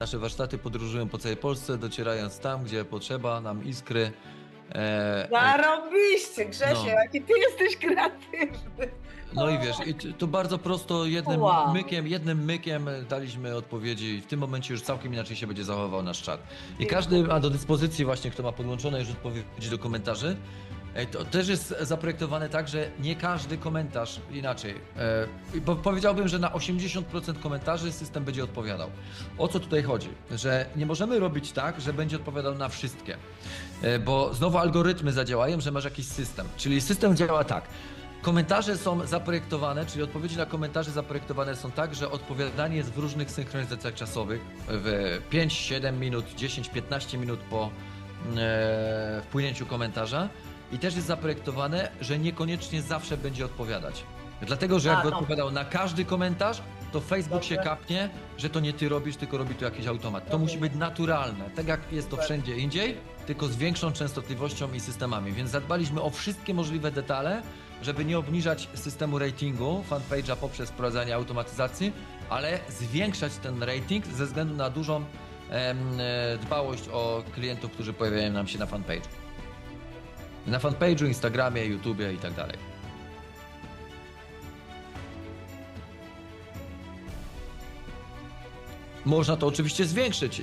Nasze warsztaty podróżują po całej Polsce, docierając tam, gdzie potrzeba nam iskry. E, Zarobiście, Grzesiu, No. jaki ty jesteś kreatywny. no i wiesz, i to bardzo prosto jednym Wow. mykiem, jednym mykiem daliśmy odpowiedzi w tym momencie już całkiem inaczej się będzie zachowywał nasz czat. I każdy ma do dyspozycji właśnie, kto ma podłączone już odpowiedzi do komentarzy. E, To też jest zaprojektowane tak, że nie każdy komentarz inaczej. E, i po- Powiedziałbym, że na 80% komentarzy system będzie odpowiadał. O co tutaj chodzi? Że nie możemy robić tak, że będzie odpowiadał na wszystkie. E, Bo znowu algorytmy zadziałają, że masz jakiś system. Czyli system działa tak. Komentarze są zaprojektowane, czyli odpowiedzi na komentarze zaprojektowane są tak, że odpowiadanie jest w różnych synchronizacjach czasowych w 5, 7 minut, 10, 15 minut po e, wpłynięciu komentarza i też jest zaprojektowane, że niekoniecznie zawsze będzie odpowiadać. Dlatego, że A, jakby no. odpowiadał na każdy komentarz, to Facebook się Dobrze. kapnie, że to nie ty robisz, tylko robi to jakiś automat. To musi być naturalne, tak jak jest to wszędzie indziej, tylko z większą częstotliwością i systemami. Więc zadbaliśmy o wszystkie możliwe detale, żeby nie obniżać systemu ratingu fanpage'a poprzez wprowadzanie automatyzacji, ale zwiększać ten rating ze względu na dużą em, e, dbałość o klientów, którzy pojawiają nam się na fanpage'u. Na fanpage'u, Instagramie, YouTubie i tak dalej. Można to oczywiście zwiększyć.